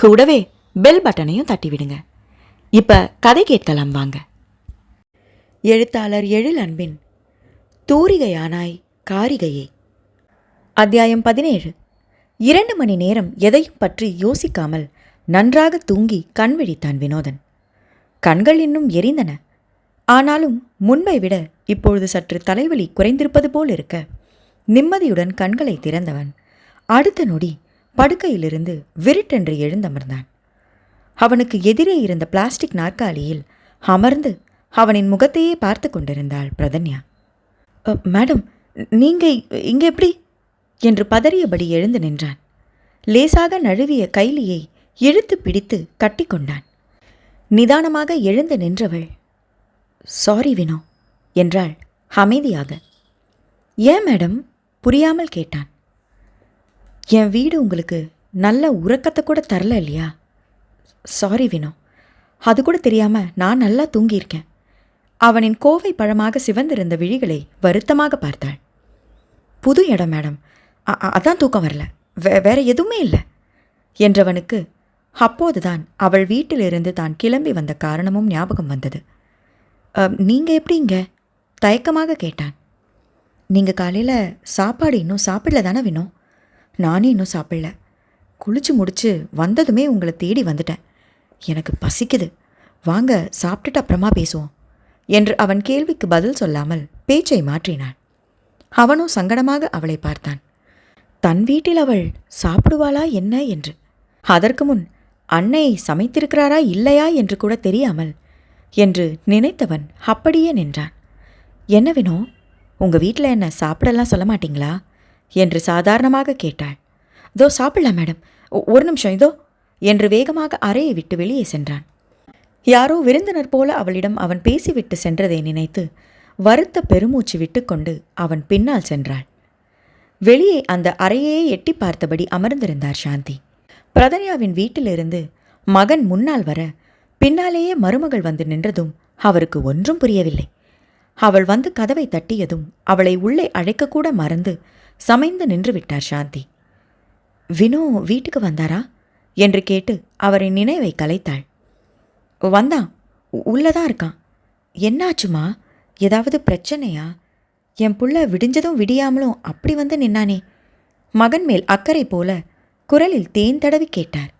கூடவே பெல் பட்டனையும் தட்டிவிடுங்க. இப்போ கதை கேட்கலாம் வாங்க. எழுத்தாளர் எழில் அன்பின் தூரிகையானாய் காரிகையே. அத்தியாயம் பதினேழு. இரண்டு மணி நேரம் எதையும் பற்றி யோசிக்காமல் நன்றாக தூங்கி கண் விழித்தான் வினோதன். கண்கள் இன்னும் எரிந்தன. ஆனாலும் முன்பை விட இப்பொழுது சற்று தலைவலி குறைந்திருப்பது போல் இருக்க நிம்மதியுடன் கண்களை திறந்தவன். அடுத்த நொடி படுக்கையிலிருந்து விருட்டென்று எழுந்தமர்ந்தான். அவனுக்கு எதிரே இருந்த பிளாஸ்டிக் நாற்காலியில் அமர்ந்து அவனின் முகத்தையே பார்த்து கொண்டிருந்தாள் பிரதன்யா. மேடம் நீங்க இங்கே எப்படி? என்று பதறியபடி எழுந்து நின்றான். லேசாக நழுவிய கைலியை இழுத்து பிடித்து கட்டிக்கொண்டான் நிதானமாக எழுந்து நின்றவள் சாரி வினோ என்றாள் அமைதியாக. ஏன் மேடம்? புரியாமல் கேட்டான். என் வீடு உங்களுக்கு நல்ல உறக்கத்தை கூட தரல இல்லையா? சாரி வினோ. அது கூட தெரியாமல் நான் நல்லா தூங்கியிருக்கேன். அவனின் கோவை பழமாக சிவந்திருந்த விழிகளை வருத்தமாக பார்த்தாள். புது இடம் மேடம். அதான் தூக்கம் வரல. வே வேற எதுவுமே இல்லை. என்றவனுக்கு அப்போதுதான் அவள் வீட்டிலிருந்து தான் கிளம்பி வந்த காரணமும் ஞாபகம் வந்தது. நீங்கள் எப்படிங்க எப்படி தயக்கமாக கேட்டான். நீங்கள் காலையில் சாப்பாடு இன்னும் சாப்பிடல தானே வினோ? நானே இன்னும் சாப்பிடல. குளிச்சு முடிச்சு வந்ததுமே உங்களை தேடி வந்துட்டேன். எனக்கு பசிக்குது. வாங்க சாப்பிட்டுட்டு அப்புறமா பேசுவோம் என்று அவன் கேள்விக்கு பதில் சொல்லாமல் பேச்சை மாற்றினான் அவனும் சங்கடமாக அவளை பார்த்தான். தன் வீட்டில் அவள் சாப்பிடுவாளா என்ன என்று. அதற்கு முன் அன்னை சமைத்திருக்கிறாரா இல்லையா என்று கூட தெரியாமல் என்று நினைத்தவன் அப்படியே நின்றான். என்ன வினோ உங்கள் வீட்டில் என்ன சாப்பிடலாம் சொல்ல மாட்டீங்களா? என்று சாதாரணமாக கேட்டாள். இதோ சாப்பிடலாம் மேடம். ஒரு நிமிஷம் இதோ என்று வேகமாக அறையை விட்டு வெளியே சென்றான். யாரோ விருந்தினர் போல அவளிடம் அவன் பேசிவிட்டு சென்றதை நினைத்து வருத்த பெருமூச்சு விட்டுக்கொண்டு அவன் பின்னால் சென்றாள். வெளியே அந்த அறையே எட்டி பார்த்தபடி அமர்ந்திருந்தார் சாந்தி. பிரதன்யாவின் வீட்டிலிருந்து மகன் முன்னால் வர பின்னாலேயே மருமகள் வந்து நின்றதும் அவருக்கு ஒன்றும் புரியவில்லை. அவள் வந்து கதவை தட்டியதும் அவளை உள்ளே அழைக்கக்கூட மறந்து சமைந்து நின்று விட்டார் சாந்தி. வினோ வீட்டுக்கு வந்தாரா? என்று கேட்டு அவரின் நினைவை கலைத்தாள். வந்தான் உ- உள்ளதான் இருக்கான். என்னாச்சுமா? ஏதாவது பிரச்சனையா? என் புள்ள விடிஞ்சதும் விடியாமலும் அப்படி வந்து நின்னானே. மகன் மேல் அக்கறை போல குரலில் தேன் தடவி கேட்டார்.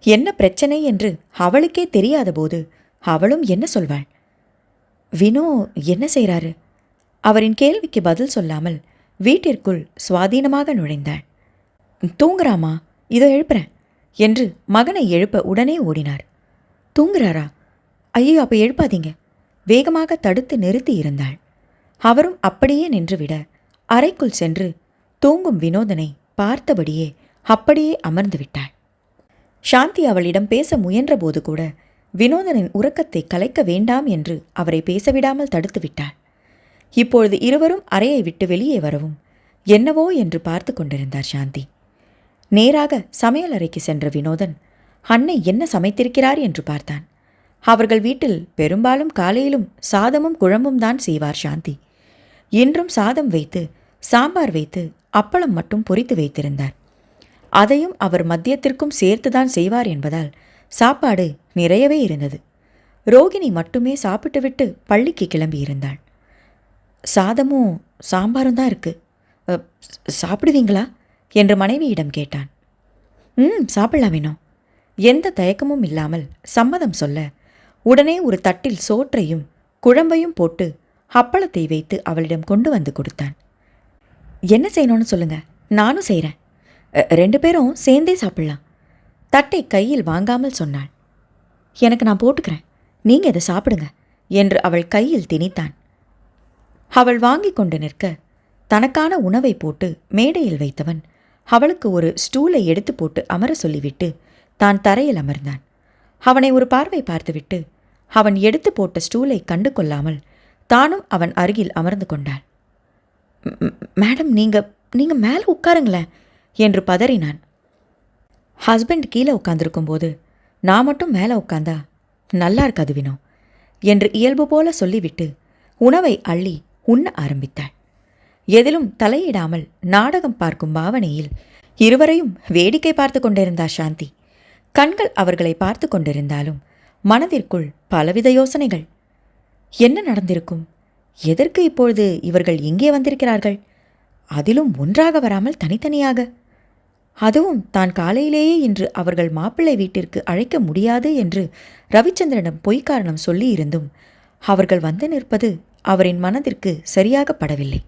என்ன பிரச்சனை என்று அவளுக்கே தெரியாத போது அவளும் என்ன சொல்வாள்? வினோ என்ன செய்கிறாரு அவரின் கேள்விக்கு பதில் சொல்லாமல் வீட்டிற்குள் சுவாதீனமாக நுழைந்தாள். தூங்குறாமா இதோ எழுப்புறேன் என்று மகனை எழுப்ப உடனே ஓடினார். தூங்குறாரா? ஐயோ அப்போ எழுப்பாதீங்க. வேகமாக தடுத்து நிறுத்தி இருந்தாள். அவரும் அப்படியே நின்றுவிட அறைக்குள் சென்று தூங்கும் வினோதனை பார்த்தபடியே அப்படியே அமர்ந்து விட்டாள். சாந்தி அவளிடம் பேச முயன்றபோது கூட வினோதனின் உறக்கத்தை கலைக்க வேண்டாம் என்று அவரை பேசவிடாமல் தடுத்து விட்டாள். இப்பொழுது இருவரும் அறையை விட்டு வெளியே வரவும். என்னவோ என்று பார்த்து கொண்டிருந்தார் சாந்தி. நேராக சமையல் அறைக்கு சென்ற வினோதன் அன்னை என்ன சமைத்திருக்கிறார் என்று பார்த்தான். அவர்கள் வீட்டில் பெரும்பாலும் காலையிலும் சாதமும் குழம்பும் தான் செய்வார் சாந்தி. இன்றும் சாதம் வைத்து சாம்பார் வைத்து அப்பளம் மட்டும் பொரித்து வைத்திருந்தார். அதையும் அவர் மதியத்திற்கும் சேர்த்துதான் செய்வார் என்பதால் சாப்பாடு நிறையவே இருந்தது. ரோகிணி மட்டுமே சாப்பிட்டுவிட்டு பள்ளிக்கு கிளம்பியிருந்தாள். சாதமும் சாம்பாரும் தான் இருக்குது சாப்பிடுவீங்களா? என்று மனைவியிடம் கேட்டான். ம் சாப்பிடலாம் வேணும் எந்த தயக்கமும் இல்லாமல் சம்மதம் சொல்ல உடனே ஒரு தட்டில் சோற்றையும் குழம்பையும் போட்டு அப்பளத்தை வைத்து அவளிடம் கொண்டு வந்து கொடுத்தான். என்ன செய்யணும்னு சொல்லுங்க நானும் செய்கிறேன் ரெண்டு பேரும் சேர்ந்தே சாப்பிடலாம். தட்டை கையில் வாங்காமல் சொன்னாள். எனக்கு நான் போட்டுக்கிறேன் நீங்கள் இதை சாப்பிடுங்க என்று அவள் கையில் திணித்தான். அவள் வாங்கிக் கொண்டு நிற்க தனக்கான உணவை போட்டு மேடையில் வைத்தவன் அவளுக்கு ஒரு ஸ்டூலை எடுத்து போட்டு அமர சொல்லிவிட்டு தான் தரையில் அமர்ந்தான். அவனை ஒரு பார்வை பார்த்துவிட்டு அவன் எடுத்து போட்ட ஸ்டூலை கண்டு கொள்ளாமல் தானும் அவன் அருகில் அமர்ந்து கொண்டாள். மேடம் நீங்க நீங்க மேலே உட்காருங்களேன் என்று பதறினான். ஹஸ்பண்ட் கீழே உட்காந்துருக்கும் போது நான் மட்டும் மேலே உட்காந்தா நல்லா இருக்காது வினோ என்று இயல்பு போல சொல்லிவிட்டு உணவை அள்ளி உண்ண ஆரம்பித்தாள். எதிலும் தலையிடாமல் நாடகம் பார்க்கும் பாவனையில் இருவரையும் வேடிக்கை பார்த்து கொண்டிருந்தார் சாந்தி. கண்கள் அவர்களை பார்த்து கொண்டிருந்தாலும் மனதிற்குள் பலவித யோசனைகள். என்ன நடந்திருக்கும்? எதற்கு இப்பொழுது இவர்கள் இங்கே வந்திருக்கிறார்கள்? அதிலும் ஒன்றாக வராமல் தனித்தனியாக. அதுவும் தான் காலையிலேயே இன்று அவர்கள் மாப்பிள்ளை வீட்டிற்கு அழைக்க முடியாது என்று ரவிச்சந்திரனிடம் பொய்க்காரணம் சொல்லியிருந்தும் அவர்கள் வந்து நிற்பது அவரின் மனதிற்கு சரியாக படவில்லை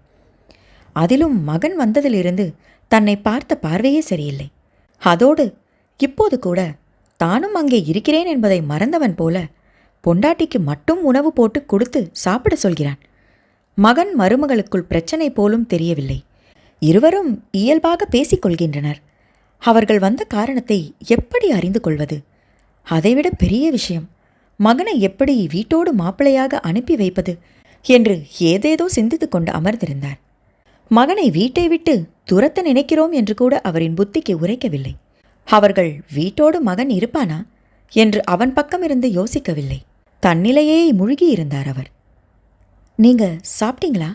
அதிலும் மகன் வந்ததிலிருந்து தன்னை பார்த்த பார்வையே சரியில்லை. அதோடு இப்போது கூட தானும் அங்கே இருக்கிறேன் என்பதை மறந்தவன் போல பொண்டாட்டிக்கு மட்டும் உணவு போட்டு கொடுத்து சாப்பிட சொல்கிறான். மகன் மருமகளுக்குள் பிரச்சனை போலும் தெரியவில்லை. இருவரும் இயல்பாக பேசிக்கொள்கின்றனர் அவர்கள் வந்த காரணத்தை எப்படி அறிந்து கொள்வது? அதைவிட பெரிய விஷயம் மகனை எப்படி வீட்டோடு மாப்பிள்ளையாக அனுப்பி வைப்பது என்று ஏதேதோ சிந்தித்து கொண்டு அமர்ந்திருந்தார். மகனை வீட்டை விட்டு துரத்த நினைக்கிறோம் என்று கூட அவரின் புத்திக்கு உரைக்கவில்லை. அவர்கள் வீட்டோடு மகன் இருப்பானா என்று அவன் பக்கம் இருந்து யோசிக்கவில்லை. தன்னிலையே மூழ்கியிருந்தார் அவர். நீங்க சாப்பிட்டீங்களா?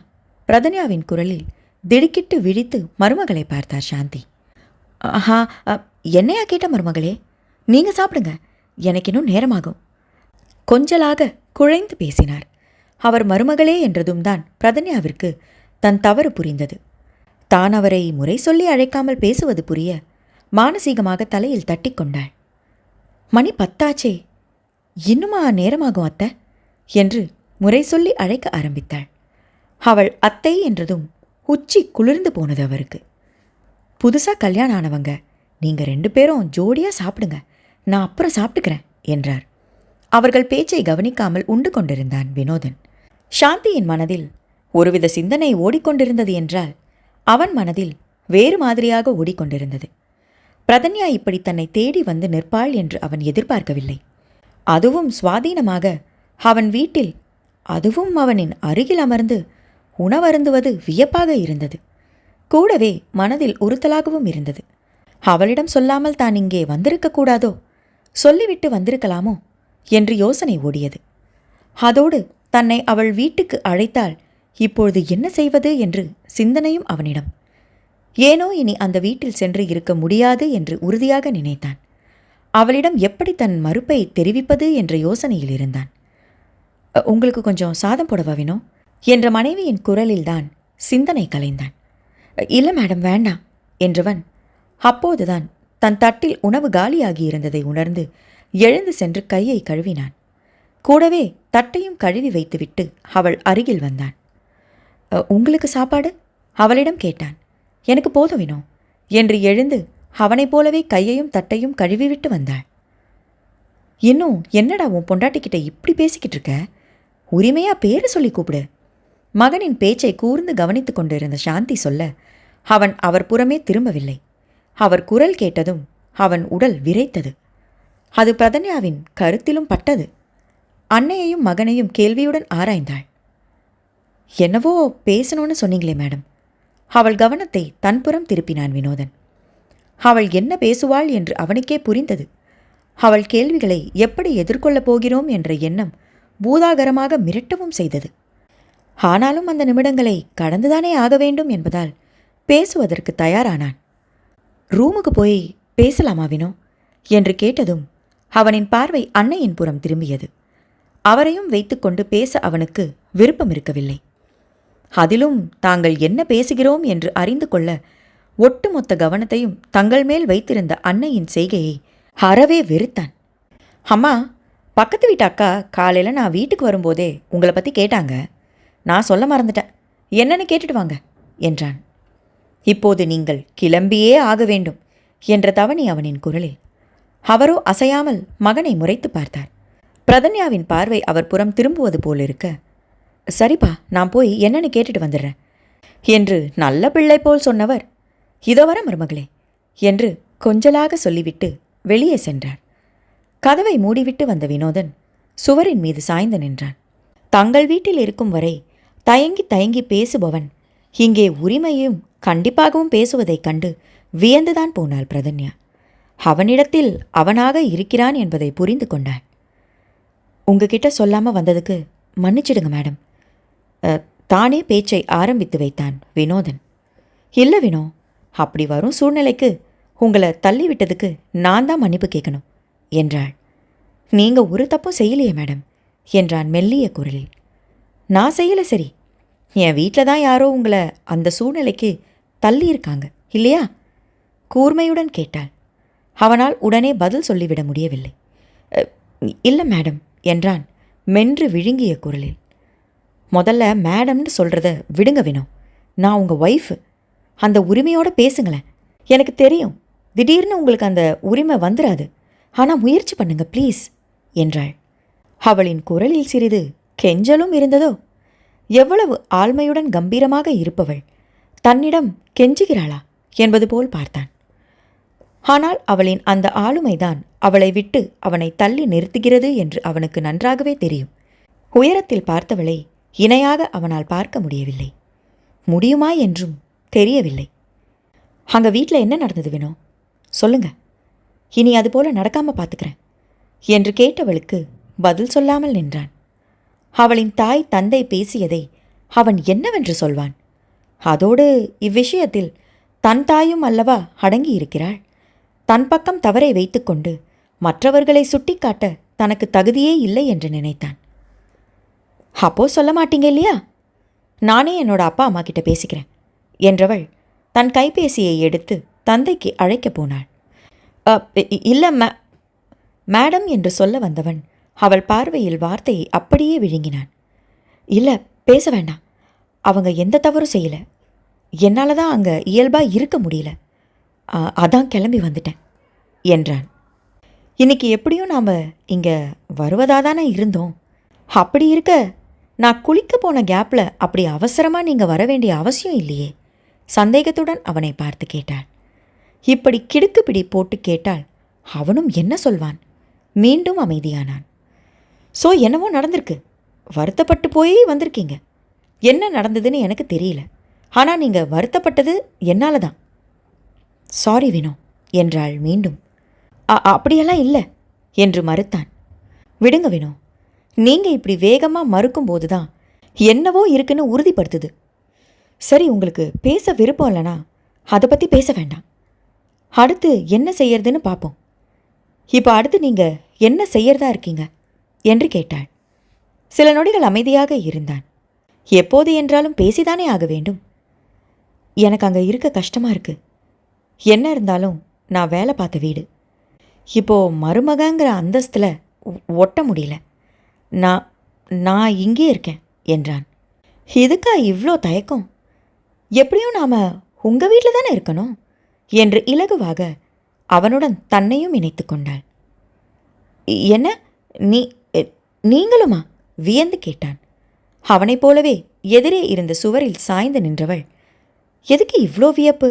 பிரதன்யாவின் குரலில் திடுக்கிட்டு விழித்து மருமகளை பார்த்தார் சாந்தி. ஆஹா அ, என்னையா கேட்ட மருமகளே? நீங்க சாப்பிடுங்க எனக்கு இன்னும் நேரமாகும். கொஞ்சலாக குழைந்து பேசினார். அவர் மருமகளே என்றதும் தான் பிரதன்யாவிற்கு தன் தவறு புரிந்தது. தான் அவரை முறை சொல்லி அழைக்காமல் பேசுவது புரிய மானசீகமாக தலையில் தட்டிக்கொண்டாள் மணி பத்தாச்சே இன்னுமா நேரமாகும் அத்தை? என்று முறை சொல்லி அழைக்க ஆரம்பித்தாள். அவள் அத்தை என்றதும் உச்சி குளிர்ந்து போனது அவருக்கு. புதுசா கல்யாணம் ஆனவங்க நீங்கள் ரெண்டு பேரும் ஜோடியாக சாப்பிடுங்க நான் அப்புறம் சாப்பிட்டுக்கிறேன் என்றார். அவர்கள் பேச்சை கவனிக்காமல் உண்டு கொண்டிருந்தான் வினோதன். சாந்தியின் மனதில் ஒருவித சிந்தனை ஓடிக்கொண்டிருந்தது என்றால் அவன் மனதில் வேறு மாதிரியாக ஓடிக்கொண்டிருந்தது. பிரதன்யா இப்படி தன்னை தேடி வந்து நிற்பாள் என்று அவன் எதிர்பார்க்கவில்லை. அதுவும் சுவாதீனமாக அவன் வீட்டில் அதுவும் அவனின் அருகில் அமர்ந்து உணவருந்துவது வியப்பாக இருந்தது. கூடவே மனதில் உறுத்தலாகவும் இருந்தது. அவளிடம் சொல்லாமல் தான் இங்கே வந்திருக்கக்கூடாதோ சொல்லிவிட்டு வந்திருக்கலாமோ? என்று யோசனை ஓடியது. அதோடு தன்னை அவள் வீட்டுக்கு அழைத்தால் இப்பொழுது என்ன செய்வது என்று சிந்தனையும் அவனிடம். ஏனோ இனி அந்த வீட்டில் சென்று இருக்க முடியாது என்று உறுதியாக நினைத்தான். அவளிடம் எப்படி தன் மறுப்பை தெரிவிப்பது என்ற யோசனையில் இருந்தான். உங்களுக்கு கொஞ்சம் சாதம் போடவா வேணும் என்ற மனைவியின் குரலில்தான் சிந்தனை கலைந்தான். இல்லை மேடம் வேண்டாம் என்றவன் அப்போதுதான் தன் தட்டில் உணவு காலியாகி இருந்ததை உணர்ந்து எழுந்து சென்று கையை கழுவினான். கூடவே தட்டையும் கழுவி வைத்துவிட்டு அவள் அருகில் வந்தான் உங்களுக்கு சாப்பாடு? அவளிடம் கேட்டான். எனக்கு போதும் வினோ என்று எழுந்து அவனைப் போலவே கையையும் தட்டையும் கழுவிவிட்டு வந்தாள். இன்னும் என்னடா உன் பொண்டாட்டிக்கிட்ட இப்படி பேசிக்கிட்டு இருக்க? உரிமையா பேரை சொல்லி கூப்பிடு. மகனின் பேச்சை கூர்ந்து கவனித்து கொண்டிருந்த சாந்தி சொல்ல அவன் அவர் புறமே திரும்பவில்லை. அவர் குரல் கேட்டதும் அவன் உடல் விரைத்தது. அது பிரதன்யாவின் கருத்திலும் பட்டது. அன்னையையும் மகனையும் கேள்வியுடன் ஆராய்ந்தாள். என்னவோ பேசணும்னு சொன்னீங்களே மேடம். அவள் கவனத்தை தன்புறம் திருப்பினான் வினோதன். அவள் என்ன பேசுவாள் என்று அவனுக்கே புரிந்தது. அவள் கேள்விகளை எப்படி எதிர்கொள்ளப் போகிறோம் என்ற எண்ணம் பூதாகரமாக மிரட்டவும் செய்தது. ஆனாலும் அந்த நிமிடங்களை கடந்துதானே ஆக வேண்டும் என்பதால் பேசுவதற்கு தயாரானான். ரூமுக்கு போய் பேசலாமா வினோ? என்று கேட்டதும் அவனின் பார்வை அன்னையின் புறம் திரும்பியது. அவரையும் வைத்துக்கொண்டு பேச அவனுக்கு விருப்பம் இருக்கவில்லை அதிலும் தாங்கள் என்ன பேசுகிறோம்? என்று அறிந்து கொள்ள ஒட்டுமொத்த கவனத்தையும் தங்கள் மேல் வைத்திருந்த அன்னையின் செய்கையை அறவே வெறுத்தான். அம்மா பக்கத்து வீட்டு அக்கா காலையில் நான் வீட்டுக்கு வரும்போதே உங்களை பற்றி கேட்டாங்க. நான் சொல்ல மறந்துட்டேன். என்னன்னு கேட்டுட்டு வாங்க என்றான். இப்போது நீங்கள் கிளம்பியே ஆக வேண்டும் என்ற தவணி அவனின் குரலில். அவரோ அசையாமல் மகனை முறைத்து பார்த்தார். பிரதன்யாவின் பார்வை அவர் புறம் திரும்புவது போலிருக்க சரிப்பா நான் போய் என்னன்னு கேட்டுட்டு வந்துடுறேன். என்று நல்ல பிள்ளை போல் சொன்னவர். இதோ வர மருமகளே என்று கொஞ்சலாக சொல்லிவிட்டு வெளியே சென்றார். கதவை மூடிவிட்டு வந்த வினோதன் சுவரின் மீது சாய்ந்து நின்றான். தங்கள் வீட்டில் இருக்கும் வரை தயங்கி தயங்கி பேசுபவன் இங்கே உரிமையும் கண்டிப்பாகவும் பேசுவதைக் கண்டு வியந்துதான் போனாள் பிரதன்யா. அவனிடத்தில் அவனாக இருக்கிறான் என்பதை புரிந்து கொண்டான். உங்ககிட்ட சொல்லாமல் வந்ததுக்கு மன்னிச்சிடுங்க மேடம். தானே பேச்சை ஆரம்பித்து வைத்தான் வினோதன். இல்லை வினோ அப்படி வரும் சூழ்நிலைக்கு உங்களை தள்ளி விட்டதுக்கு நான் தான் மன்னிப்பு கேட்கணும் என்றாள். நீங்கள் ஒரு தப்பும் செய்யலையே மேடம் என்றான் மெல்லிய குரலில். நான் செய்யலை சரி. என் வீட்டில் தான் யாரோ உங்களை அந்த சூழ்நிலைக்கு தள்ளி இருக்காங்க இல்லையா? கூர்மையுடன் கேட்டாள். அவனால் உடனே பதில் சொல்லிவிட முடியவில்லை. இல்லை மேடம் என்றான் மென்று விழுங்கிய குரலில். முதல்ல மேடம்னு சொல்கிறத விடுங்க வினோ. நான் உங்கள் ஒய்ஃபு அந்த உரிமையோட பேசுங்களேன். எனக்கு தெரியும். திடீர்னு உங்களுக்கு அந்த உரிமை வந்துடாது ஆனால் முயற்சி பண்ணுங்க ப்ளீஸ் என்றாள். அவளின் குரலில் சிறிது கெஞ்சலும் இருந்ததோ? எவ்வளவு ஆழ்மையுடன் கம்பீரமாக இருப்பவள். தன்னிடம் கெஞ்சுகிறாளா? என்பது போல் பார்த்தான். ஆனால் அவளின் அந்த ஆளுமைதான் அவளை விட்டு அவனை தள்ளி நிறுத்துகிறது என்று அவனுக்கு நன்றாகவே தெரியும். உயரத்தில் பார்த்தவளை இணையாக அவனால் பார்க்க முடியவில்லை. முடியுமா என்றும் தெரியவில்லை. அங்கே வீட்டில் என்ன நடந்தது வினோ? சொல்லுங்க. இனி அதுபோல நடக்காம பார்த்துக்கிறேன் என்று கேட்டவளுக்கு பதில் சொல்லாமல் நின்றான். அவளின் தாய் தந்தை பேசியதை அவன் என்னவென்று சொல்வான்? அதோடு இவ்விஷயத்தில் தன் தாயும் அல்லவா அடங்கி இருக்கிறாள் தன் பக்கம் தவறை வைத்துக்கொண்டு மற்றவர்களை சுட்டிக்காட்ட தனக்கு தகுதியே இல்லை என்று நினைத்தான். அப்போ சொல்ல மாட்டீங்க இல்லையா? நானே என்னோட அப்பா அம்மா கிட்ட பேசிக்கிறேன் என்றவள் தன் கைபேசியை எடுத்து தந்தைக்கு அழைக்கப் போனாள். இல்லை மே மேடம் என்று சொல்ல வந்தவன் அவள் பார்வையில் வார்த்தையை அப்படியே விழுங்கினான். இல்லை பேச வேண்டாம். அவங்க எந்த தவறும் செய்யலை. என்னால் தான் அங்கே இயல்பாக இருக்க முடியல. அதான் கிளம்பி வந்துட்டேன் என்றான். இன்னைக்கு எப்படியும் நாம் இங்கே வருவதாக தானே இருந்தோம். அப்படி இருக்க நான் குளிக்க போன கேப்பில் அப்படி அவசரமாக நீங்கள் வர வேண்டிய அவசியம் இல்லையே சந்தேகத்துடன் அவனை பார்த்து கேட்டாள். இப்படி கிடுக்கு பிடி போட்டு கேட்டால் அவனும் என்ன சொல்வான்? மீண்டும் அமைதியானான். ஸோ என்னவோ நடந்திருக்கு வருத்தப்பட்டு போய் வந்திருக்கீங்க. என்ன நடந்ததுன்னு எனக்கு தெரியல ஆனால் நீங்கள் வருத்தப்பட்டது என்னால் தான் சாரி வினோ என்றாள் மீண்டும். "அ- அப்படியெல்லாம் இல்லை என்று மறுத்தான். விடுங்க வினோ நீங்கள் இப்படி வேகமாக மறுக்கும்போது தான் என்னவோ இருக்குன்னு உறுதிப்படுத்துது. சரி உங்களுக்கு பேச விருப்பம் இல்லைனா அதை பற்றி பேச வேண்டாம். அடுத்து என்ன செய்யறதுன்னு பார்ப்போம் இப்போ அடுத்து நீங்கள் என்ன செய்யறதா இருக்கீங்க? என்று கேட்டாள். சில நொடிகள் அமைதியாக இருந்தான். எப்போது என்றாலும் பேசிதானே ஆக வேண்டும். எனக்கு அங்கே இருக்க கஷ்டமாக இருக்குது என்ன இருந்தாலும் நான் வேலை பார்த்த வீடு. இப்போது மருமகங்கிற அந்தஸ்தில் ஒட்ட முடியல. நான் நான் இங்கே இருக்கேன் என்றான். இதுக்கா இவ்வளோ தயக்கம்? எப்படியும் நாம் உங்கள் வீட்டில் தானே இருக்கணும் என்று இலகுவாக அவனுடன் தன்னையும் இணைத்து கொண்டாள். என்ன? நீ நீங்களுமா? வியந்து கேட்டான். அவனைப் போலவே எதிரே இருந்த சுவரில் சாய்ந்து நின்றவள் எதுக்கு இவ்வளோ வியப்பு?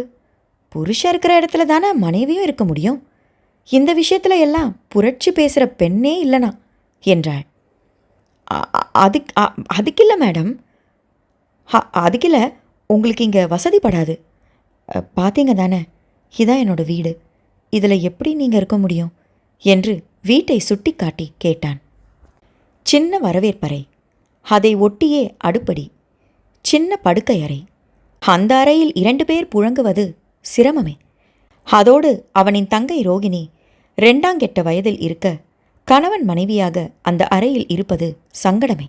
புருஷன் இருக்கிற இடத்துல தானே மனைவியும் இருக்க முடியும்? இந்த விஷயத்துல எல்லாம் புரட்சி பேசுகிற பெண்ணே இல்லைனா? என்றாள். அதுக்கு அ- அதுக்கு இல்லை அதுக்கில்ல மேடம். அதுக்கு இல்லை உங்களுக்கு இங்கே வசதி படாது. பார்த்தீங்க தானே? இதான் என்னோட வீடு. இதில் எப்படி நீங்கள் இருக்க முடியும்? என்று வீட்டை சுட்டிக்காட்டி கேட்டான். சின்ன வரவேற்பறை. அதை ஒட்டியே அடுப்படி. சின்ன படுக்கை அறை. அந்த அறையில் இரண்டு பேர் புழங்குவது சிரமமே. அதோடு அவனின் தங்கை ரோகிணி ரெண்டாங்கெட்ட வயதில் இருக்க கணவன் மனைவியாக அந்த அறையில் இருப்பது சங்கடமே.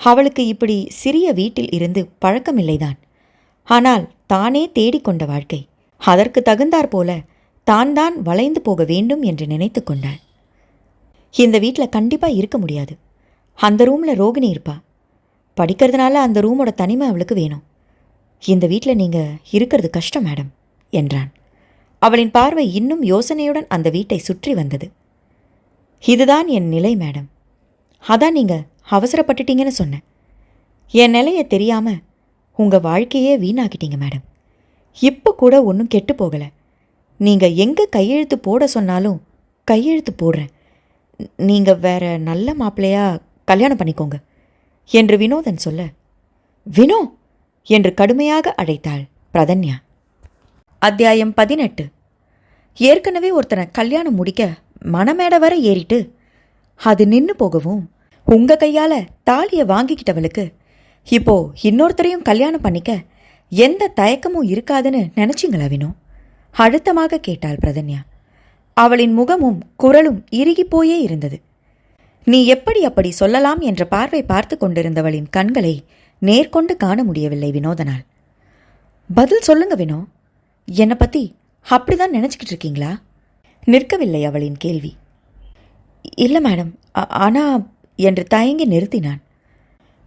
அவளுக்கு இப்படி சிறிய வீட்டில் இருந்து பழக்கமில்லைதான். ஆனால் தானே தேடிக்கொண்ட வாழ்க்கை. அதற்கு தகுந்தாற் போல தான் தான் வளைந்து போக வேண்டும் என்று நினைத்து கொண்டாள். இந்த வீட்டில் கண்டிப்பாக இருக்க முடியாது. அந்த ரூமில் ரோகிணி இருப்பா. படிக்கிறதுனால அந்த ரூமோட தனிமை அவளுக்கு வேணும். இந்த வீட்டில் நீங்கள் இருக்கிறது கஷ்டம் மேடம். என்றான். அவளின் பார்வை இன்னும் யோசனையுடன் அந்த வீட்டை சுற்றி வந்தது. இதுதான் என் நிலை மேடம். அதான் நீங்கள் அவசரப்பட்டுட்டீங்கன்னு சொன்னேன். என் நிலையை தெரியாமல் உங்கள் வாழ்க்கையே வீணாக்கிட்டீங்க மேடம். இப்போ கூட ஒன்றும் கெட்டு போகலை. நீங்கள் எங்கே கையெழுத்து போட சொன்னாலும் கையெழுத்து போடுறேன். நீங்கள் வேற நல்ல மாப்பிள்ளையாக கல்யாணம் பண்ணிக்கோங்க என்று வினோதன் சொல்ல. வினோ? என்று கடுமையாக அழைத்தாள் பிரதன்யா. அத்தியாயம் பதினெட்டு. ஏற்கனவே ஒருத்தனை கல்யாணம் முடிக்க மணமேடை வரை ஏறிட்டு அது நின்று போகவும் உங்க கையால தாலியை வாங்கிக்கிட்டவளுக்கு இப்போ இன்னொருத்தரையும் கல்யாணம் பண்ணிக்க எந்த தயக்கமும் இருக்காதுன்னு நினைச்சிங்களா வினோ? அழுத்தமாக கேட்டாள் பிரதன்யா. அவளின் முகமும் குரலும் இறுகிப்போயே இருந்தது. நீ எப்படி அப்படி சொல்லலாம் என்ற பார்வை பார்த்து கொண்டிருந்தவளின் கண்களை நேர்கொண்டு காண முடியவில்லை வினோதனால். பதில் சொல்லுங்க வினோ. என்னை பற்றி அப்படிதான் நினச்சிக்கிட்டு இருக்கீங்களா? நிற்கவில்லை அவளின் கேள்வி. இல்லை மேடம் ஆனால் ஆனா என்று தயங்கி நிறுத்தினான்.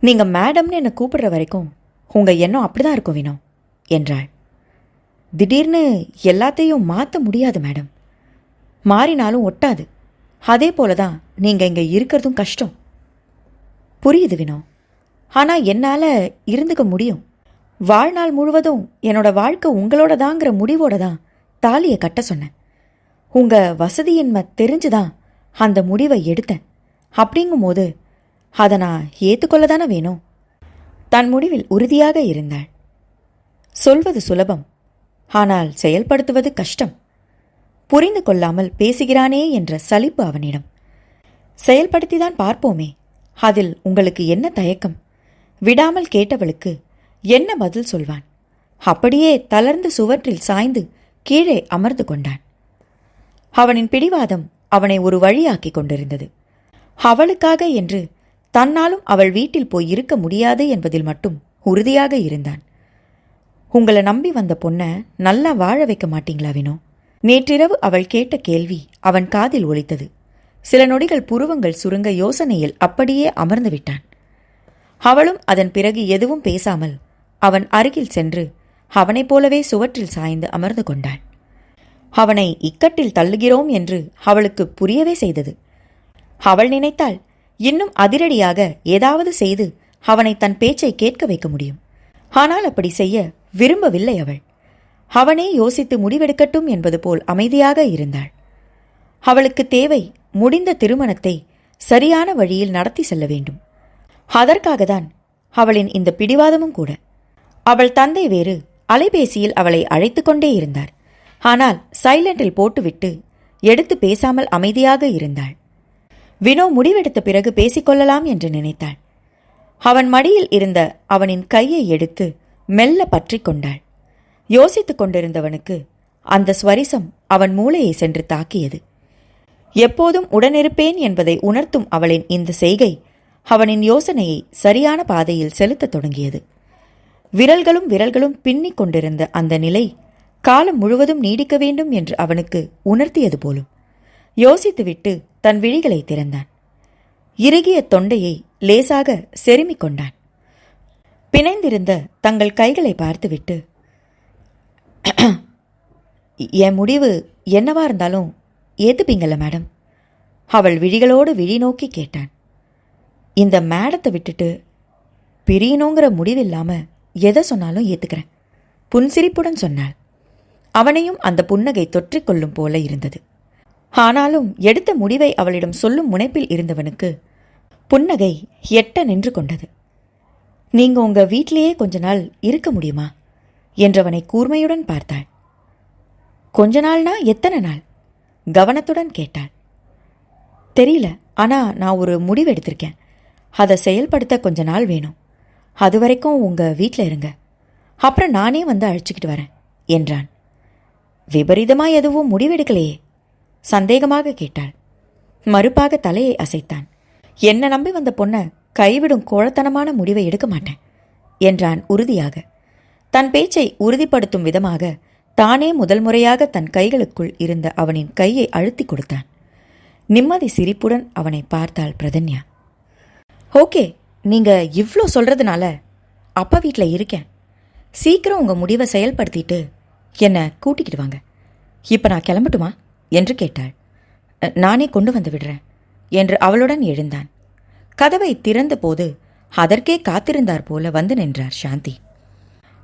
நீங்க மேடம்னு என்னை கூப்பிடுற வரைக்கும் உங்க எண்ணம் அப்படிதான் இருக்கும் வினோ என்றாள். திடீர்னு எல்லாத்தையும் மாற்ற முடியாது மேடம். மாறினாலும் ஒட்டாது. அதே போல தான் நீங்கள் இங்கே இருக்கிறதும் கஷ்டம். புரியுது வினோ. ஆனால் என்னால் இருந்துக்க முடியும். வாழ்நாள் முழுவதும் என்னோட வாழ்க்கை உங்களோட தாங்கிற முடிவோட தான் தாலியை கட்ட சொன்னேன். உங்கள் வசதியின்மை தெரிஞ்சுதான் அந்த முடிவை எடுத்தேன். அப்படிங்கும்போது அதை நான் ஏற்றுக்கொள்ள தானே வேணும்? தன் முடிவில் உறுதியாக இருந்தாள். சொல்வது சுலபம் ஆனால் செயல்படுத்துவது கஷ்டம். புரிந்து கொள்ளாமல் பேசுகிறானே என்ற சலிப்பு அவனிடம். செயல்படுத்திதான் பார்ப்போமே அதில் உங்களுக்கு என்ன தயக்கம்? விடாமல் கேட்டவளுக்கு என்ன பதில் சொல்வான்? அப்படியே தளர்ந்து சுவற்றில் சாய்ந்து கீழே அமர்ந்து கொண்டான். அவனின் பிடிவாதம் அவனை ஒரு வழியாக்கிக் கொண்டிருந்தது. அவளுக்காக என்று தன்னாலும் அவள் வீட்டில் போய் இருக்க முடியாது என்பதில் மட்டும் உறுதியாக இருந்தான். உங்களை நம்பி வந்த பொண்ணை நல்லா வாழ வைக்க மாட்டீங்களா வினோ? நேற்றிரவு அவள் கேட்ட கேள்வி அவன் காதில் ஒலித்தது. சில நொடிகள் புருவங்கள் சுருங்க யோசனையில் அப்படியே அமர்ந்து விட்டான். அவளும் அதன் பிறகு எதுவும் பேசாமல் அவன் அருகில் சென்று அவனைப் போலவே சுவற்றில் சாய்ந்து அமர்ந்து கொண்டாள். அவனை இக்கட்டில் தள்ளுகிறோம் என்று அவளுக்கு புரியவே செய்தது. அவள் நினைத்தால் இன்னும் அதிரடியாக ஏதாவது செய்து அவனை தன் பேச்சை கேட்க வைக்க முடியும். ஆனால் அப்படி செய்ய விரும்பவில்லை அவள். அவனே யோசித்து முடிவெடுக்கட்டும் என்பது போல் அமைதியாக இருந்தாள். அவளுக்கு தேவை முடிந்த திருமணத்தை சரியான வழியில் நடத்தி செல்ல வேண்டும். அதற்காகத்தான் அவளின் இந்த பிடிவாதமும் கூட. அவள் தந்தை வேறு அலைபேசியில் அவளை அழைத்து கொண்டே இருந்தார். ஆனால் சைலண்டில் போட்டுவிட்டு எடுத்து பேசாமல் அமைதியாக இருந்தாள். வினோ முடிவெடுத்த பிறகு பேசிக்கொள்ளலாம் என்று நினைத்தாள். அவன் மடியில் இருந்த அவனின் கையை எடுத்து மெல்ல பற்றி கொண்டாள். யோசித்துக் கொண்டிருந்தவனுக்கு அந்த ஸ்வரிசம் அவன் மூளையை சென்று தாக்கியது. எப்போதும் உடனிருப்பேன் என்பதை உணர்த்தும் அவளின் இந்த செய்கை அவனின் யோசனையை சரியான பாதையில் செலுத்தத் தொடங்கியது. விரல்களும் விரல்களும் பின்னிக் கொண்டிருந்த அந்த நிலை காலம் முழுவதும் நீடிக்க வேண்டும் என்று அவனுக்கு உணர்த்தியது போலும். யோசித்துவிட்டு தன் விழிகளை திறந்தான். இறுகிய தொண்டையை லேசாக செருமிக் கொண்டான். பிணைந்திருந்த தங்கள் கைகளை பார்த்துவிட்டு என் முடிவு என்னவா இருந்தாலும் ஏத்துப்பீங்கள மேடம் அவள் விழிகளோடு விழி நோக்கி கேட்டான். இந்த மேடத்தை விட்டுட்டு பிரியணுங்கிற முடிவில்லாமல் எதை சொன்னாலும் ஏத்துக்கிறேன். புன்சிரிப்புடன் சொன்னாள். அவனையும் அந்த புன்னகை தொற்றிக்கொள்ளும் போல இருந்தது. ஆனாலும் எடுத்த முடிவை அவளிடம் சொல்லும் முனைப்பில் இருந்தவனுக்கு புன்னகை எட்ட நின்று கொண்டது. நீங்க உங்க வீட்டிலேயே கொஞ்ச நாள் இருக்க முடியுமா? என்றவனை கூர்மையுடன் பார்த்தாள். கொஞ்ச நாள்னா எத்தனை நாள்? கவனத்துடன் கேட்டாள். தெரியல ஆனா நான் ஒரு முடிவு எடுத்திருக்கேன். அதை செயல்படுத்த கொஞ்ச நாள் வேணும். அது வரைக்கும் உங்கள் வீட்டில் இருங்க. அப்புறம் நானே வந்து அழைச்சிக்கிட்டு வரேன் என்றான். விபரீதமா எதுவும் முடிவெடுக்கலையே சந்தேகமாக கேட்டாள். மறுப்பாக தலையை அசைத்தான். என்னை நம்பி வந்த பொண்ணை கைவிடும் கோழத்தனமான முடிவை எடுக்க மாட்டேன் என்றான் உறுதியாக. தன் பேச்சை உறுதிப்படுத்தும் விதமாக தானே முதல் முறையாக தன் கைகளுக்குள் இருந்த அவனின் கையை அழுத்தி கொடுத்தான். நிம்மதி சிரிப்புடன் அவனை பார்த்தாள் பிரதன்யா. ஓகே நீங்கள் இவ்வளோ சொல்றதுனால அப்பா வீட்டில் இருக்கேன். சீக்கிரம் உங்க முடிவை செயல்படுத்திட்டு என்னை கூட்டிக்கிட்டு வாங்க. இப்போ நான் கிளம்பட்டுமா? என்று கேட்டாள். நானே கொண்டு வந்து விடுறேன் என்று அவளுடன் எழுந்தான். கதவை திறந்தபோது அதற்கே காத்திருந்தார் போல வந்து நின்றார் சாந்தி.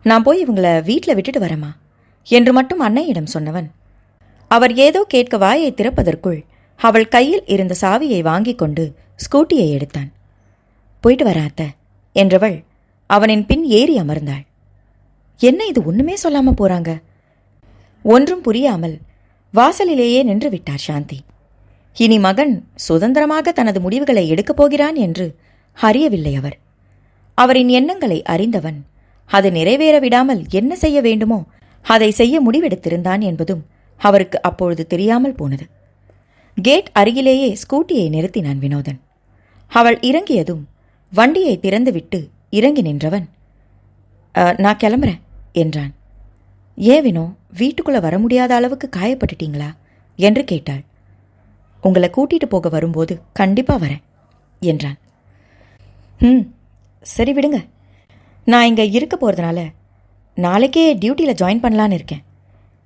நான் போய் இவங்கள வீட்டில் விட்டுட்டு வரமா என்று மட்டும் அன்னையிடம் சொன்னவன். அவர் ஏதோ கேட்க வாயை திறப்பதற்குள் அவள் கையில் இருந்த சாவியை வாங்கிக் கொண்டு ஸ்கூட்டியை எடுத்தான். போயிட்டு வரேன் அத்த என்றவள் அவனின் பின் ஏறி அமர்ந்தாள். என்ன இது ஒண்ணுமே சொல்லாம போறாங்க? ஒன்றும் புரியாமல் வாசலிலேயே நின்று விட்டார் சாந்தி. இனி மகன் சுதந்திரமாக தனது முடிவுகளை எடுக்கப் போகிறான் என்று அறியவில்லை அவர். அவரின் எண்ணங்களை அறிந்தவன் அது நிறைவேற விடாமல் என்ன செய்ய வேண்டுமோ அதை செய்ய முடிவெடுத்திருந்தான் என்பதும் அவருக்கு அப்பொழுது தெரியாமல் போனது. கேட் அருகிலேயே ஸ்கூட்டியை நிறுத்தினான் வினோதன். அவள் இறங்கியதும் வண்டியை திறந்துவிட்டு இறங்கி நின்றவன் நான் கிளம்புறேன் என்றான். ஏன் வினோ வர முடியாத அளவுக்கு காயப்பட்டுட்டீங்களா? என்று கேட்டாள். உங்களை கூட்டிட்டு போக வரும்போது கண்டிப்பாக வரேன் என்றான். ம் சரி விடுங்க. நான் இங்கே இருக்க போகிறதுனால நாளைக்கே டியூட்டியில் ஜாயின் பண்ணலான்னு இருக்கேன்.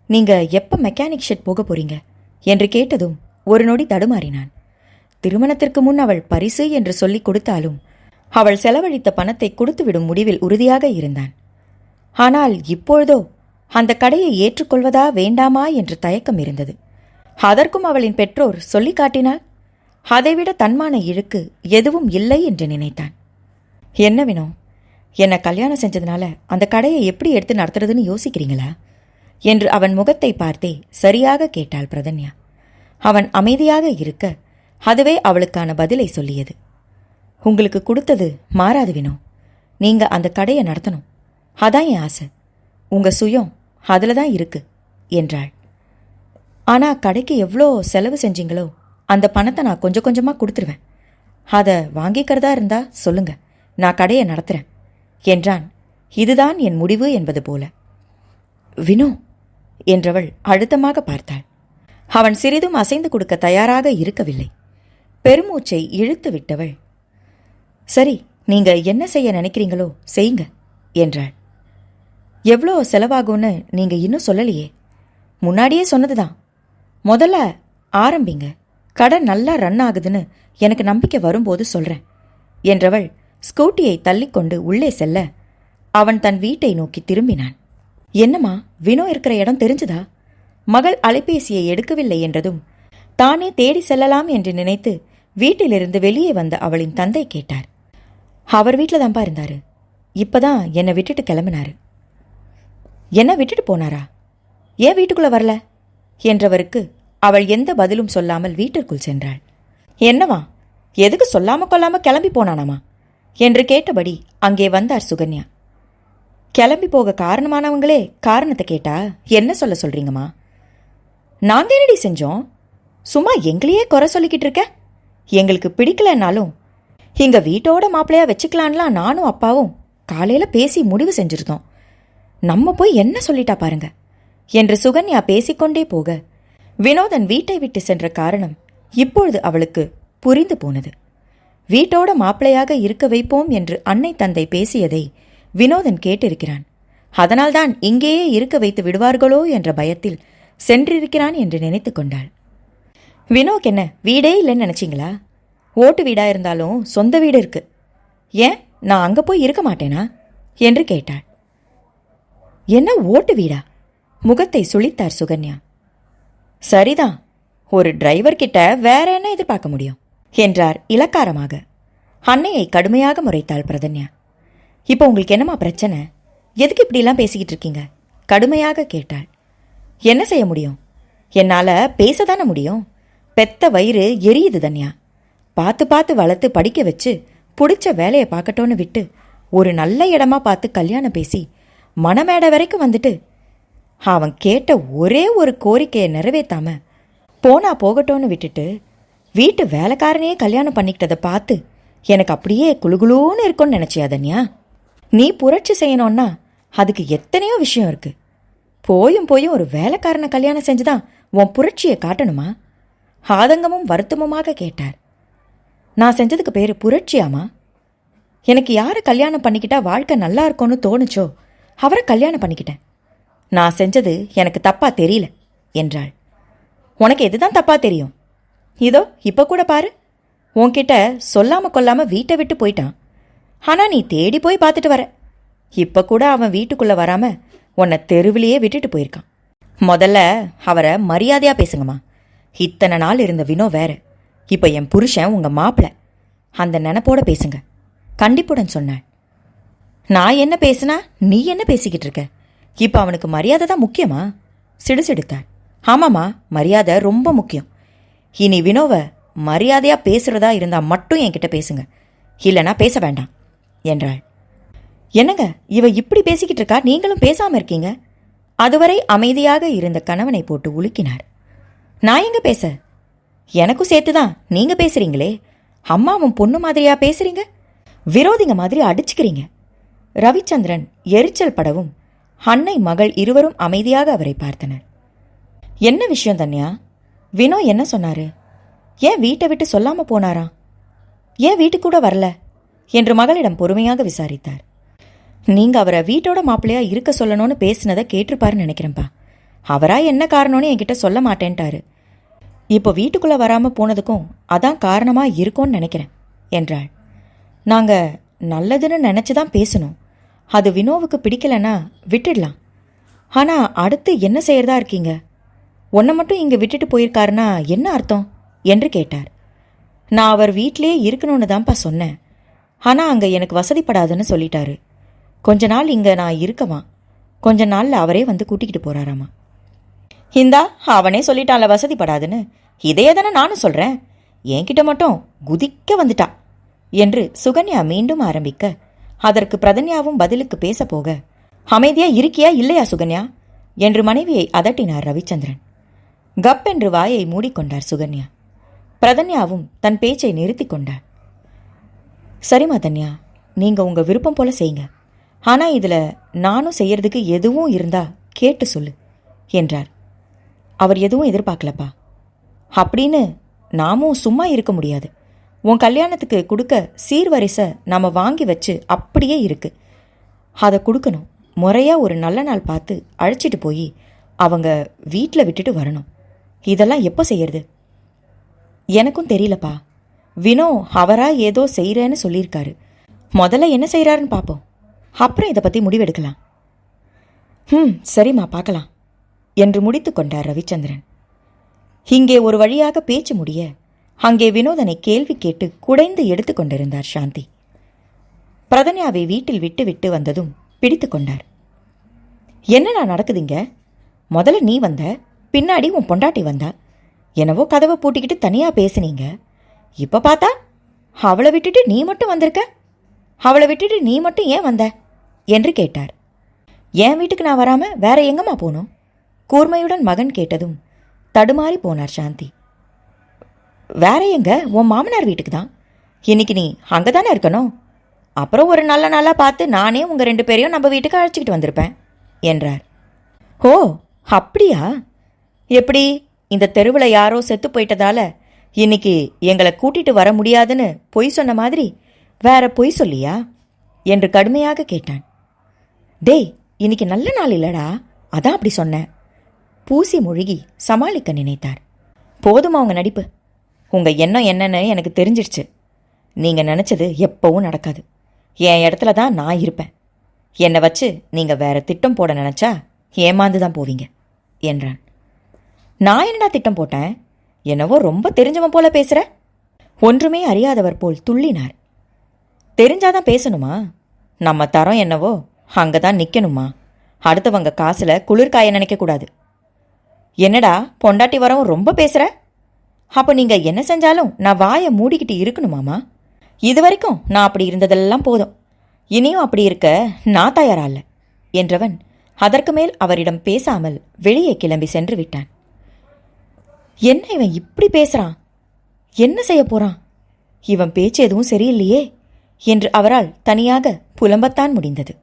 நீங்கள் எப்போ மெக்கானிக் ஷெட் போக போகிறீங்க என்று கேட்டதும் ஒரு நொடி தடுமாறினான். திருமணத்திற்கு முன் அவள் பரிசு என்று சொல்லிக் கொடுத்தாலும் அவள் செலவழித்த பணத்தை கொடுத்துவிடும் முடிவில் உறுதியாக இருந்தான். ஆனால் இப்பொழுதோ அந்த கடையை ஏற்றுக்கொள்வதா வேண்டாமா என்று தயக்கம் இருந்தது. அதற்கும் அவளின் பெற்றோர் சொல்லிக் காட்டினால் அதைவிட தன்மான இழுக்கு எதுவும் இல்லை என்று நினைத்தான். என்ன வினோ என்னை கல்யாணம் செஞ்சதுனால அந்த கடையை எப்படி எடுத்து நடத்துறதுன்னு யோசிக்கிறீங்களா? என்று அவன் முகத்தை பார்த்தே சரியாக கேட்டாள் பிரதன்யா. அவன் அமைதியாக இருக்க அதுவே அவளுக்கான பதிலை சொல்லியது. உங்களுக்கு கொடுத்தது மாறாது வினோ. நீங்க அந்த கடையை நடத்தணும். அதான் என் ஆசை. உங்க சுயம் அதில் தான் இருக்கு என்றாள். ஆனா கடைக்கு எவ்வளோ செலவு செஞ்சீங்களோ அந்த பணத்தை நான் கொஞ்சம் கொஞ்சமாக கொடுத்துருவேன். அதை வாங்கிக்கிறதா இருந்தா சொல்லுங்க. நான் கடையை நடத்துறேன் என்றான். இதுதான் என் முடிவு என்பது போல. வினோ என்றவள் அழுத்தமாக பார்த்தாள். அவன் சிறிதும் அசைந்து கொடுக்க தயாராக இருக்கவில்லை. பெருமூச்சை இழுத்து விட்டவள் சரி நீங்க என்ன செய்ய நினைக்கிறீங்களோ செய்யுங்க என்றாள். எவ்வளோ செலவாகும்னு நீங்க இன்னும் சொல்லலையே. முன்னாடியே சொன்னதுதான். முதல்ல ஆரம்பிங்க. கடை நல்லா ரன் ஆகுதுன்னு எனக்கு நம்பிக்கை வரும்போது சொல்றேன் என்றவள் ஸ்கூட்டியை தள்ளிக்கொண்டு உள்ளே செல்ல அவன் தன் வீட்டை நோக்கி திரும்பினான். என்னம்மா வினோ இருக்கிற இடம் தெரிஞ்சுதா? மகள் அலைபேசியை எடுக்கவில்லை என்றதும் தானே தேடி செல்லலாம் என்று நினைத்து வீட்டிலிருந்து வெளியே வந்த அவளின் தந்தை கேட்டார். அவர் வீட்டில் தான்ப்பா இருந்தார். இப்போ தான் என்னை விட்டுட்டு கிளம்பினார். என்ன விட்டுட்டு போனாரா? ஏன் வீட்டுக்குள்ளே வரல? என்றவருக்கு அவள் எந்த பதிலும் சொல்லாமல் வீட்டிற்குள் சென்றாள். என்னவா? எதுக்கு சொல்லாம கொள்ளாம கிளம்பி போனானாமா? என்று கேட்டபடி அங்கே வந்தார் சுகன்யா. கிளம்பி போக காரணமானவங்களே காரணத்தை கேட்டா என்ன சொல்ல சொல்றீங்கம்மா? நாங்க என்னடி செஞ்சோம்? சும்மா எங்களையே குறை சொல்லிக்கிட்டு இருக்க? எங்களுக்கு பிடிக்கலனாலும் இங்க வீட்டோட மாப்பிள்ளையா வச்சுக்கலான்லாம் நானும் அப்பாவும் காலையில பேசி முடிவு செஞ்சிருந்தோம். நம்ம போய் என்ன சொல்லிட்டா பாருங்க. என்று சுகன்யா பேசிக்கொண்டே போக வினோதன் வீட்டை விட்டு சென்ற காரணம் இப்பொழுது அவளுக்கு புரிந்து போனது. வீட்டோட மாப்பிள்ளையாக இருக்க வைப்போம் என்று அன்னை தந்தை பேசியதை வினோதன் கேட்டிருக்கிறான். அதனால்தான் இங்கேயே இருக்க வைத்து விடுவார்களோ என்ற பயத்தில் சென்றிருக்கிறான் என்று நினைத்து கொண்டாள். வினோக் என்ன வீடே இல்லைன்னு நினைச்சிங்களா? ஓட்டு வீடா இருந்தாலும் சொந்த வீடு இருக்கு. ஏன்? நான் அங்க போய் இருக்க மாட்டேனா? என்று கேட்டாள். என்ன ஓட்டு வீடா? முகத்தை சுளித்தார் சுகன்யா. சரிதான். ஒரு டிரைவர் கிட்ட வேற என்ன எதிர்பார்க்க முடியும்? என்றார் இலக்காரமாக அன்னையை கடுமையாக முறைத்தாள் பிரதன்யா. இப்போ உங்களுக்கு என்னம்மா பிரச்சனை? எதுக்கு இப்படிலாம் பேசிக்கிட்டு இருக்கீங்க? கடுமையாக கேட்டாள். என்ன செய்ய முடியும்? என்னால பேசதானே முடியும்? பெத்த வயிறு எரியுது தன்யா. பார்த்து பார்த்து வளர்த்து படிக்க வச்சு பிடிச்ச வேலையை பார்க்கட்டோன்னு விட்டு ஒரு நல்ல இடமா பார்த்து கல்யாணம் பேசி மணமேடை வரைக்கும் வந்துட்டு அவன் கேட்ட ஒரே ஒரு கோரிக்கையை நிறைவேத்தாம போனா போகட்டோன்னு விட்டுட்டு வீட்டு வேலைக்காரனையே கல்யாணம் பண்ணிக்கிட்டதை பார்த்து எனக்கு அப்படியே குழுகுழுன்னு இருக்கும்னு நினச்சியா தன்யா? நீ புரட்சி செய்யணும்னா அதுக்கு எத்தனையோ விஷயம் இருக்கு. போயும் போயும் ஒரு வேலைக்காரனை கல்யாணம் செஞ்சுதான் உன் புரட்சியை காட்டணுமா? ஆதங்கமும் வருத்தமுமாக கேட்டார். நான் செஞ்சதுக்கு பேர் புரட்சியாமா? எனக்கு யாரை கல்யாணம் பண்ணிக்கிட்டா வாழ்க்கை நல்லா இருக்கும்னு தோணுச்சோ அவரை கல்யாணம் பண்ணிக்கிட்டேன். நான் செஞ்சது எனக்கு தப்பா தெரியல என்றாள். உனக்கு எதுதான் தப்பா தெரியும்? இதோ இப்போ கூட பாரு. உன்கிட்ட சொல்லாம கொல்லாம வீட்டை விட்டு போயிட்டான். ஆனா நீ தேடி போய் பார்த்துட்டு வர. இப்ப கூட அவன் வீட்டுக்குள்ள வராம உன்னை தெருவிலேயே விட்டுட்டு போயிருக்கான். முதல்ல அவரை மரியாதையா பேசுங்கம்மா. இத்தனை நாள் இருந்த வினோ வேற. இப்போ என் புருஷன் உங்கள் மாப்பிள. அந்த நினப்போட பேசுங்க. கண்டிப்புடன் சொன்னாள். நான் என்ன பேசுனா நீ என்ன பேசிக்கிட்டு இருக்க? இப்போ அவனுக்கு மரியாதை தான் முக்கியமா? சிடுசிடுத்தாள். ஆமாம்மா மரியாதை ரொம்ப முக்கியம். இனி வினோவை மரியாதையாக பேசுகிறதா இருந்தால் மட்டும் என்கிட்ட பேசுங்க. இல்லைனா பேச வேண்டாம் என்றாள். என்னங்க இவ இப்படி பேசிக்கிட்டு இருக்கா? நீங்களும் பேசாமல் இருக்கீங்க? அதுவரை அமைதியாக இருந்த கணவனை போட்டு உலுக்கினார். நான் எங்க பேச? எனக்கும் சேர்த்துதான். நீங்க பேசுறீங்களே. அம்மாவும் பொண்ணு மாதிரியா பேசுறீங்க? விரோதிங்க மாதிரி அடிச்சுக்கிறீங்க. ரவிச்சந்திரன் எரிச்சல் படவும் அன்னை மகள் இருவரும் அமைதியாக அவரை பார்த்தனர். என்ன விஷயம் தன்யா? வினோ என்ன சொன்னாரு? ஏன் வீட்டை விட்டு சொல்லாம போனாரா? ஏன் வீட்டுக்கு கூட வரல? என்று மகளிடம் பொறுமையாக விசாரித்தார். நீங்க அவரை வீட்டோட மாப்பிள்ளையா இருக்க சொல்லணும்னு பேசினதை கேட்டிருப்பாருன்னு நினைக்கிறேன்ப்பா அவரா என்ன காரணம்னு என்கிட்ட சொல்ல மாட்டேன்ட்டாரு. இப்போ வீட்டுக்குள்ளே வராமல் போனதுக்கும் அதான் காரணமாக இருக்கும்னு நினைக்கிறேன் என்றாள். நாங்கள் நல்லதுன்னு நினச்சி தான் பேசணும். அது வினோவுக்கு பிடிக்கலன்னா விட்டுடலாம். ஆனால் அடுத்து என்ன செய்யறதா இருக்கீங்க? உன்னை மட்டும் இங்கே விட்டுட்டு போயிருக்காருன்னா என்ன அர்த்தம்? என்று கேட்டார். நான் அவர் வீட்டிலேயே இருக்கணும்னு தான்ப்பா சொன்னேன். ஆனால் அங்கே எனக்கு வசதிப்படாதுன்னு சொல்லிட்டாரு. கொஞ்ச நாள் இங்கே நான் இருக்கவா? கொஞ்ச நாளில் அவரே வந்து கூட்டிக்கிட்டு போகிறாராமா இந்தா அவனே சொல்லிட்டான்ல வசதிப்படாதுன்னு. இதையே தானே நானும் சொல்கிறேன் என்கிட்ட மட்டும் குதிக்க வந்துட்டா என்று சுகன்யா மீண்டும் ஆரம்பிக்க அதற்கு பிரதன்யாவும் பதிலுக்கு பேச போக அமைதியா இருக்கியா இல்லையா சுகன்யா? என்று மனைவியை அதட்டினார் ரவிச்சந்திரன். கப் என்று வாயை மூடிக்கொண்டார் சுகன்யா. பிரதன்யாவும் தன் பேச்சை நிறுத்தி கொண்டார். சரிம்மா தன்யா நீங்கள் உங்கள் விருப்பம் போல செய்யுங்க ஆனால் இதில் நானும் செய்யறதுக்கு எதுவும் இருந்தா கேட்டு சொல்லு என்றார். அவர் எதுவும் எதிர்பார்க்கலப்பா. அப்படின்னு நாமும் சும்மா இருக்க முடியாது. உன் கல்யாணத்துக்கு கொடுக்க சீர்வரிசை நாம் வாங்கி வச்சு அப்படியே இருக்கு. அதை கொடுக்கணும். முறையாக ஒரு நல்ல நாள் பார்த்து அழைச்சிட்டு போய் அவங்க வீட்டில் விட்டுட்டு வரணும். இதெல்லாம் எப்போ செய்யறது? எனக்கும் தெரியலப்பா. வினோ அவராக ஏதோ செய்கிறேன்னு சொல்லியிருக்காரு. முதல்ல என்ன செய்கிறாருன்னு பார்ப்போம் அப்புறம் இதை பற்றி முடிவெடுக்கலாம். ம் சரிம்மா பார்க்கலாம். என்று முடித்து கொண்டார் ரவிச்சந்திரன். இங்கே ஒரு வழியாக பேச்சு முடிய அங்கே வினோதனை கேள்வி கேட்டு குடைந்து எடுத்து கொண்டிருந்தார் சாந்தி. பிரதன்யாவை வீட்டில் விட்டு விட்டு வந்ததும் பிடித்து கொண்டார். என்னடா நடக்குதுங்க? முதல்ல நீ வந்த பின்னாடி உன் பொண்டாட்டி வந்தா? என்னவோ கதவை பூட்டிக்கிட்டு தனியாக பேசுனீங்க. இப்போ பார்த்தா அவளை விட்டுட்டு நீ மட்டும் வந்திருக்க? அவளை விட்டுட்டு நீ மட்டும் ஏன் வந்த? என்று கேட்டார். என் வீட்டுக்கு நான் வராமல் வேற எங்கம்மா போகணும் கூர்மையுடன் மகன் கேட்டதும் தடுமாறி போனார் சாந்தி. வேற எங்க? உன் மாமனார் வீட்டுக்கு தான் இன்னைக்கு நீ அங்கே தானே இருக்கணும்? அப்புறம் ஒரு நல்ல நாளாக பார்த்து நானே உங்கள் ரெண்டு பேரையும் நம்ம வீட்டுக்கு அழைச்சிக்கிட்டு வந்திருப்பேன் என்றார். ஓ அப்படியா? எப்படி? இந்த தெருவில் யாரோ செத்து போயிட்டதால இன்னைக்கு எங்களை கூட்டிட்டு வர முடியாதுன்னு பொய் சொன்ன மாதிரி வேற பொய் சொல்லியா? என்று கடுமையாக கேட்டான். டேய் இன்னைக்கு நல்ல நாள் இல்லடா. அதான் அப்படி சொன்னேன். பூசி முழுகி சமாளிக்க நினைத்தார். போதுமா உங்கள் நடிப்பு? உங்க எண்ணம் என்னன்னு எனக்கு தெரிஞ்சிடுச்சு நீங்க நினைச்சது எப்பவும் நடக்காது. என் இடத்துல தான் நான் இருப்பேன். என்னை வச்சு நீங்க வேற திட்டம் போட நினைச்சா ஏமாந்து தான் போவீங்க என்றான். நான் என்னடா திட்டம் போட்டேன்? என்னவோ ரொம்ப தெரிஞ்சவன் போல பேசுற? ஒன்றுமே அறியாதவர் போல் துள்ளினார். தெரிஞ்சாதான் பேசணுமா? நம்ம தரம் என்னவோ அங்கதான் நிக்கணுமா? அடுத்தவங்க காசுல குளிர்காய நினைக்க கூடாது என்னடா பொண்டாட்டி வரவும் ரொம்ப பேசுற? அப்போ நீங்க என்ன செஞ்சாலும் நான் வாயை மூடிக்கிட்டு இருக்கணுமாமா இது வரைக்கும் நான் அப்படி இருந்ததெல்லாம் போதும். இனியும் அப்படி இருக்க நான் தயாரா இல்லை என்றவன் அதற்கு மேல் அவரிடம் பேசாமல் வெளியே கிளம்பி சென்று விட்டான். என்ன இவன் இப்படி பேசுறான்? என்ன செய்ய போறான்? இவன் பேச்சு எதுவும் சரியில்லையே என்று அவரால் தனியாக புலம்பத்தான் முடிந்தது.